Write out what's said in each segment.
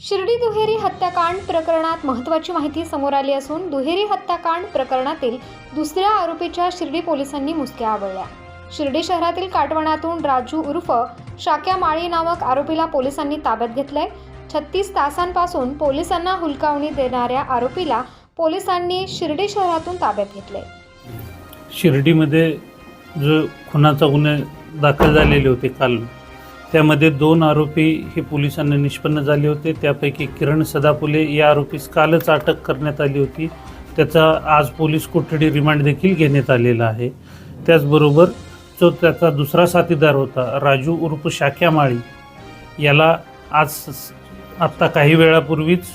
शिर्डी दुहेरी हत्याकांड प्रकरणात महत्त्वाची माहिती समोर आली असून दुहेरी हत्याकांड प्रकरणातील दुसऱ्या आरोपीच्या शिर्डी पोलिसांनी मुसक्या आवळल्या. शिर्डी शहरातील काटवणातून राजू उर्फ शाक्या माळी नामक आरोपीला पोलिसांनी ताब्यात घेतलंय. छत्तीस तासांपासून पोलिसांना हुलकावणी देणाऱ्या आरोपीला पोलिसांनी शिर्डी शहरातून ताब्यात घेतले शिर्डीमध्ये जो खुनाचा गुन्हे दाखल झालेले होते काल त्यामध्ये दोन आरोपी हे पोलिसांना निष्पन्न झाले होते. त्यापैकी किरण सदापुले या आरोपीस कालच अटक करण्यात आली होती. त्याचा आज पोलीस कोठडी रिमांड देखील घेण्यात आलेला आहे. त्याचबरोबर जो त्याचा दुसरा साथीदार होता राजू उर्फ शाक्या माळी याला आज आत्ता काही वेळापूर्वीच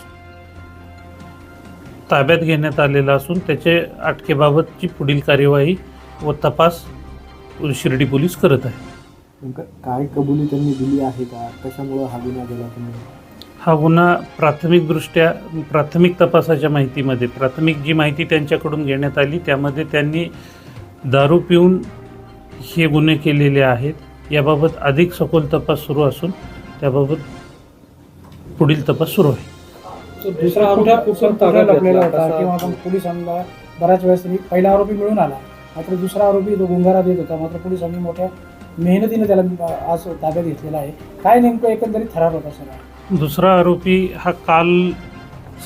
ताब्यात घेण्यात आलेला असून त्याचे अटकेबाबतची पुढील कार्यवाही व तपास शिर्डी पोलीस करत आहे नेमकं काय कबुली त्यांनी दिली आहे का? कशामुळं हा गुन्हा गेला तुम्ही? हा गुन्हा प्राथमिकदृष्ट्या प्राथमिक तपासाच्या माहितीमध्ये प्राथमिक जी माहिती त्यांच्याकडून घेण्यात आली त्यामध्ये त्यांनी दारू पिऊन हे गुन्हे केलेले आहेत. याबाबत अधिक सखोल तपास सुरू असून त्याबाबत पुढील तपास सुरू आहे. तो दुसरा आरोपी ताब्यात होता? किंवा मग पोलिसांना बऱ्याच वेळेस तरी पहिला आरोपी मिळून आला. मात्र दुसरा आरोपी तो गुंगारा देत होता. मात्र पोलिसांनी मोठ्या मेहनतीने त्याला आज ताब्यात घेतलेला आहे. काय नेमकं एकंदरीत थरार होता सर दुसरा आरोपी हा काल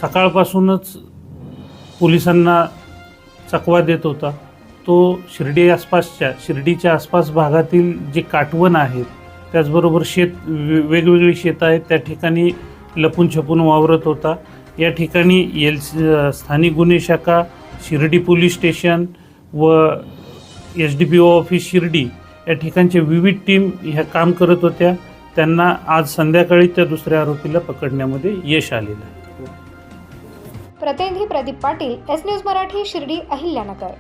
सकाळपासूनच पोलिसांना चकवा देत होता. तो शिर्डी आसपासच्या शिर्डीच्या आसपास भागातील जे काटवण आहेत त्याचबरोबर शेत वेगवेगळी शेतं आहेत त्या ठिकाणी लपून छपून वावरत होता. या ठिकाणी एल स्थानिक गुन्हे शाखा शिर्डी पोलीस स्टेशन व S D P O office Shirdi या ठिकाणच्या विविध टीम ह्या काम करत होत्या. त्यांना आज संध्याकाळी त्या दुसऱ्या आरोपीला पकडण्यामध्ये यश आलेलं आहे. प्रतिनिधी प्रदीप पाटील एस न्यूज मराठी शिर्डी अहिल्यानगर.